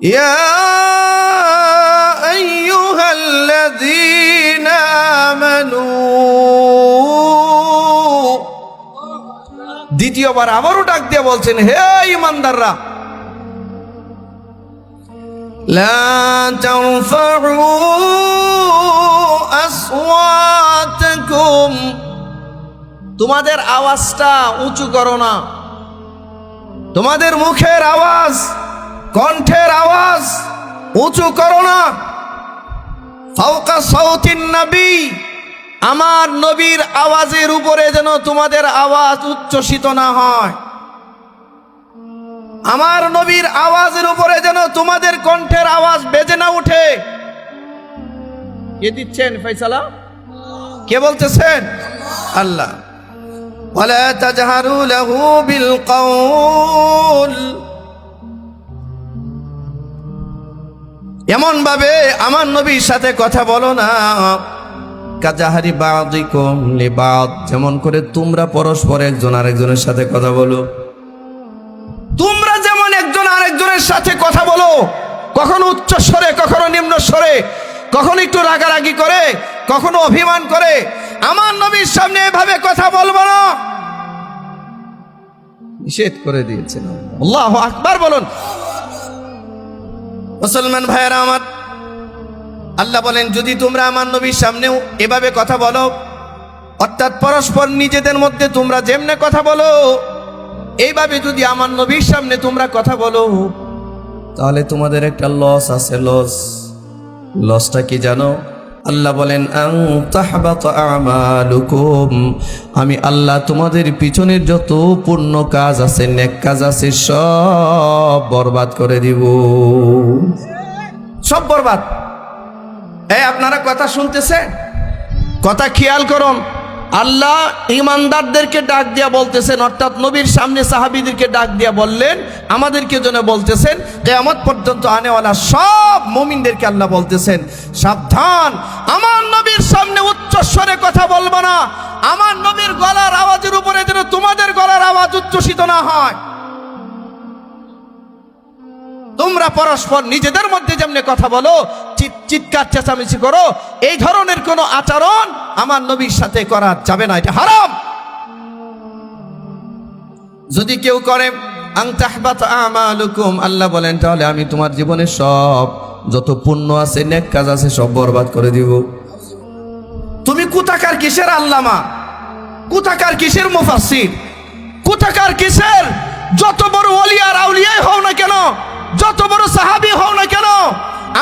يا أيها الذين آمنوا দ্বিতীয়বার আবারও ডাক দিয়ে বলছেন হে ইমানদাররা لا ترفعوا أصواتكم তোমাদের আওয়াজটা উঁচু করো না তোমাদের মুখের আওয়াজ কণ্ঠের আওয়াজ উঁচু করো না ফাওকা সাউতিন নবী আমার নবীর আওয়াজের উপরে যেন তোমাদের আওয়াজ উচ্চসিত না হয় আমার নবীর আওয়াজের উপরে যেন তোমাদের কণ্ঠের আওয়াজ বেজে না উঠে কে দিচ্ছেন ফয়সালা কে বলতেছেন আল্লাহ ولا تجهروا له بالقول এমন ভাবে আমার নবীর সাথে কথা বলো না। কাজাহারি বাদিকুম লিবাদ যেমন করে তোমরা পরস্পর একজন আরেকজনের সাথে কথা বলো। তোমরা যেমন একজন আরেকজনের সাথে কথা বলো, কখনো উচ্চ স্বরে, কখনো নিম্ন স্বরে, কখনো একটু রাগারাগি করে, কখনো অভিমান করে, আমার নবীর সামনে এভাবে কথা বলব না। নিষেধ করে দিয়েছেন আল্লাহ আকবার বলুন। মুসলমান ভাইয়েরা আমার, আল্লাহ বলেন, যদি তোমরা আমার নবীর সামনেও এভাবে কথা বলো, অর্থাৎ পরস্পর নিজেদের মধ্যে তোমরা যেমনে কথা বলো, এইভাবে যদি আমার নবীর সামনে তোমরা কথা বলো, তাহলে তোমাদের একটা লস আছে লস লসটা কি জানো? আল্লাহ বলেন আমি আল্লাহ, তোমাদের পিছনের যত পূর্ণ কাজ আছে, নেক কাজ আছে, সব বরবাদ করে দিব। সব বরবাদ। এই, আপনারা কথা শুনতেছে কথা খেয়াল করুন। আল্লাহ ইমানদারদেরকে ডাক দিয়া বলতেছেন, অর্থাৎ নবীর সামনে সাহাবিদেরকে ডাক দিয়া বললেন, আমাদেরকে জন্য বলতেছেন, কেয়ামত পর্যন্ত আনেওয়ালা সব মুমিনদেরকে আল্লাহ বলতেছেন, সাবধান, আমার নবীর সামনে উচ্চ স্বরে কথা বলব না, আমার নবীর গলার আওয়াজের উপরে যেন তোমাদের গলার আওয়াজ উচ্চসিত না হয়। তোমরা পরস্পর নিজেদের মধ্যে যেমনি কথা বলো চিৎ- চিৎকার চেঁচামেচি করো, এই ধরনের কোনো আচরণ আমার নবীর সাথে করা যাবে না, এটা হারাম। যদি কেউ করে আল্লাহ বলেন, তাহলে আমি তোমার জীবনের সব, যত পুণ্য আছে, নেক কাজ আছে, সব বরবাদ করে দিব। তুমি কোথাকার কিসের আল্লামা? কোথাকার কিসের মুফাসির কোথাকার কিসের? যত বড় ওলিয়ার আউলিয়াই হও না কেন? যত বড় সাহাবি হও না কেন?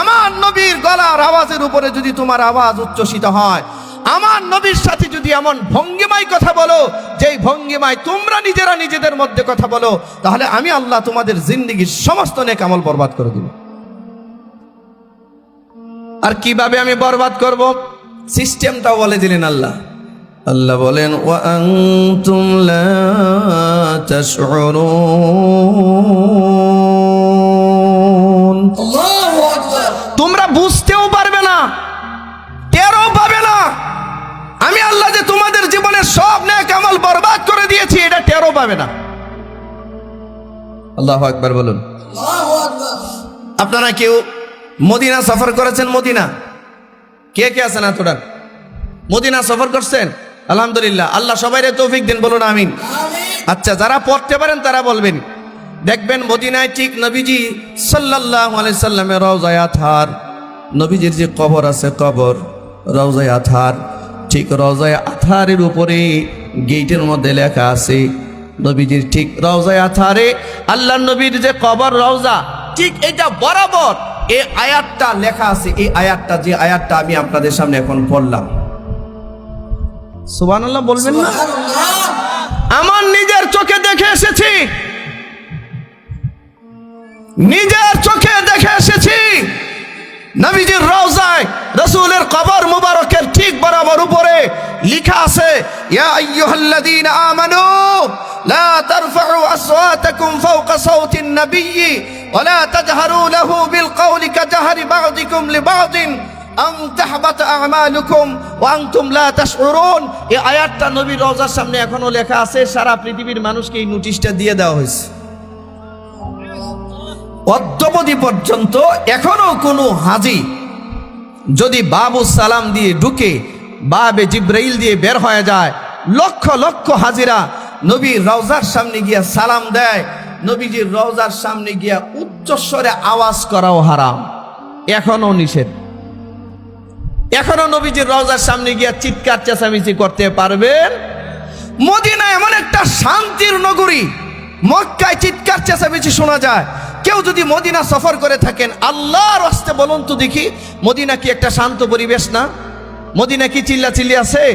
আমার নবীর গলার আওয়াজের উপরে যদি তোমার আওয়াজ উচ্চসিত হয় আমার নবীর সাথে যদি এমন ভঙ্গিমায় কথা বলো, যেই ভঙ্গিমায় তোমরা নিজেরা নিজেদের মধ্যে কথা বলো, তাহলে আমি আল্লাহ তোমাদের জিন্দগির সমস্ত নেক আমল বরবাদ করে দিব। আর কীভাবে আমি বরবাদ করব? সিস্টেমটাও বলে দিলেন আল্লাহ। আল্লাহ বলেন, ওয়া আনতুম লা তাশউরুন। জীবনের সব নেক আমল বরবাদ করে দিয়েছি এটা টেরও পাবে না। আল্লাহ আকবার বলুন। আপনারা কেউ মদিনা সফর করেছেন? মদিনা। কে কে আছেন এতটা? মদিনা সফর করছেন? আলহামদুলিল্লাহ। আল্লাহ সবাই তৌফিক দিন বলুন আমিন। আচ্ছা যারা পড়তে পারেন তারা বলবেন দেখবেন মদিনায় ঠিক নবীজি সাল্লাহ সাল্লামের রওজায় আথার। নবীজির যে কবর আছে কবর রওজায় আথার। ঠিক রওজায় আথারের উপরে গেটের মধ্যে লেখা আছে নবীজির ঠিক রওজায় আথারে আল্লাহ নবীর যে কবর রওজা ঠিক এটা বরাবর এই আয়াতটা লেখা আছে এই আয়াতটা যে আয়াতটা আমি আপনাদের সামনে এখন পড়লাম। সুবহানাল্লাহ বলবেন না? আমার নিজের চোখে দেখে এসেছি। নিজের চোখে দেখে এসেছি। নবীজির রওজায় রসুলের কবর মুবারকের ঠিক বরাবর উপরে লেখা আছে, ইয়া আইয়ুহাল্লাযীনা আমানু, লা তারফাউ আসওয়াতাকুম ফাওকা সাওতিন নাবিয়্যি, ওয়া লা তাজহারু লাহু বিল কওলি কাজহারি বা'দিকুম লিবা'দিন, আন তাহবাত আমালুকুম ওয়া আনতুম লা তাশউরুন। এই আয়াতটা নবীর রওজার সামনে এখনও লেখা আছে, সারা পৃথিবীর মানুষকে এই নোটিশটা দিয়ে দেওয়া হয়েছে। অদ্যবধি পর্যন্ত এখনও কোনো হাজি যদি বাবু সালাম দিয়ে ঢুকে বাবে জিব্রাইল দিয়ে বের হয়ে যায়। লক্ষ লক্ষ হাজিরা নবীর রওজার সামনে গিয়া সালাম দেয়। নবীজির রওজার সামনে গিয়া উচ্চস্বরে আওয়াজ করাও হারাম। এখনও নিষেধ। এখনও নবীজির রওজার সামনে গিয়া চিৎকার, চেঁচামেচি করতে পারবেন? মদিনা এমন একটা শান্তির নগরী। মক্কায় চিৎকার, চেঁচামেচি শোনা যায়। কেউ যদি মদিনা সফর করে থাকেন, আল্লাহর হস্তে বলুন তো দেখি, মদিনা কি একটা শান্ত পরিবেশ না? মদিনা কি চিল্লা চিল্লি আছে?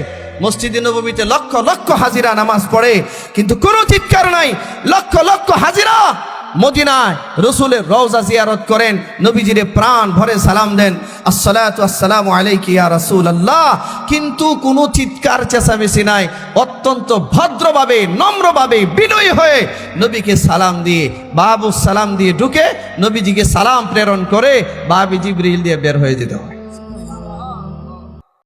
মসজিদে নবমীতে লক্ষ লক্ষ হাজিরা নামাজ পড়ে, কিন্তু কোনো চিৎকার নাই। লক্ষ লক্ষ হাজিরা মদিনায় রসুলের রওজা জিয়ারত করেন, নবীজিরে প্রাণ ভরে সালাম দেন। আসসালাতু আসসালামু আলাইকি ইয়া রাসূলুল্লাহ। কিন্তু কোনো চিৎকার চেঁচামেচি নাই। অত্যন্ত ভদ্রভাবে, নম্রভাবে বিনয়ী হয়ে নবীকে সালাম দিয়ে বাবু সালাম দিয়ে ঢুকে নবীজিকে সালাম প্রেরণ করে বাবি জিবরিল দিয়ে বের হয়ে যেতে হয়।